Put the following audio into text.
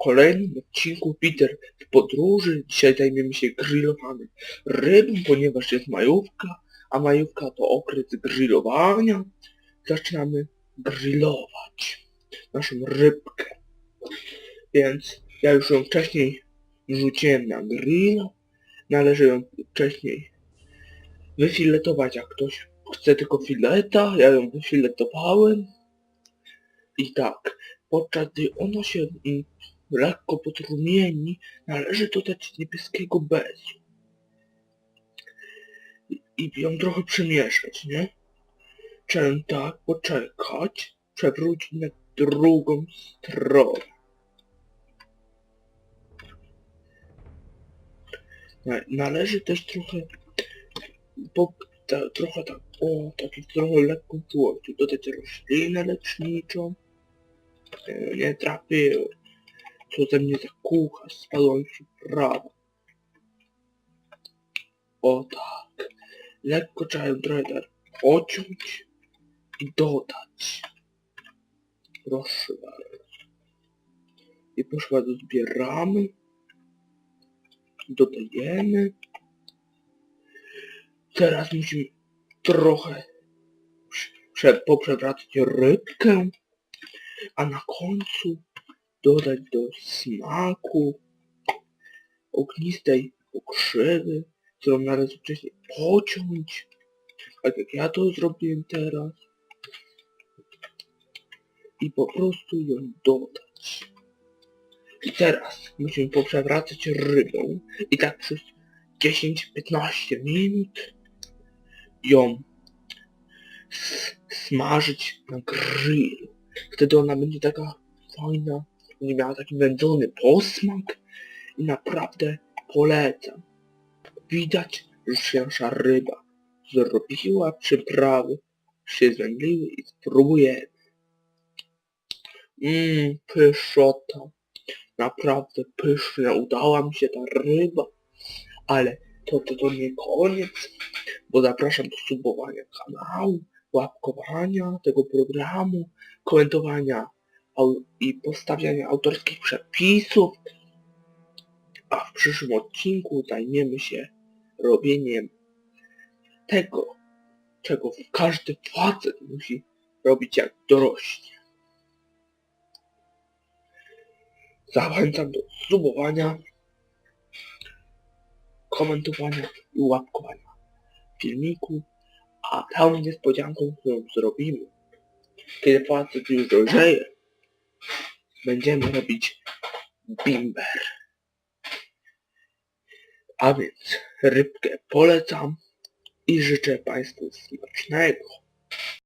kolejnym odcinku Peter w podróży. Dzisiaj zajmiemy się grillowanym rybą, ponieważ jest majówka, a majówka to okres grillowania. Zaczynamy grillować naszą rybkę. Więc ja już ją wcześniej wrzuciłem na grill. Należy ją wcześniej wyfiletować, jak ktoś chce tylko fileta. Ja ją wyfiletowałem. I tak, podczas gdy ona się mm, lekko podrumieni, należy dodać niebieskiego bezu. I, I ją trochę przemieszać, nie? Tak poczekać, przewrócić na drugą stronę. Na- Należy też trochę, po, ta, trochę tak, o, taki trochę lekką złością, dodać roślinę leczniczą. E, Nie trafiły. Co ze mnie za kucha, spadła mi przyprawa. O tak. Lekko trzeba ją trochę tak pociąć i dodać. Proszę bardzo. I proszę bardzo zbieramy. Dodajemy. Teraz musimy trochę prze, poprzewracać rybkę a na końcu dodać do smaku ognistej pokrzywy, którą należy wcześniej pociąć, tak jak ja to zrobiłem teraz i po prostu ją dodać. I teraz musimy poprzewracać rybę i tak przez 10-15 minut ją smażyć na grillu. Wtedy ona będzie taka fajna, będzie miała taki wędzony posmak i naprawdę polecam. Widać, że się ryba zrobiła przyprawy, się zwęgliły i spróbujemy. Mmm, pyszota. Naprawdę pyszna, udała mi się ta ryba. Ale to, to, to nie koniec, bo zapraszam do subowania kanału, łapkowania tego programu, komentowania i postawiania autorskich przepisów, a w przyszłym odcinku zajmiemy się robieniem tego, czego każdy facet musi robić jak dorośnie. Zachęcam do subowania, komentowania i łapkowania filmiku, a tą niespodzianką, którą zrobimy, kiedy facet już dojrzeje, będziemy robić bimber. A więc rybkę polecam i życzę Państwu smacznego.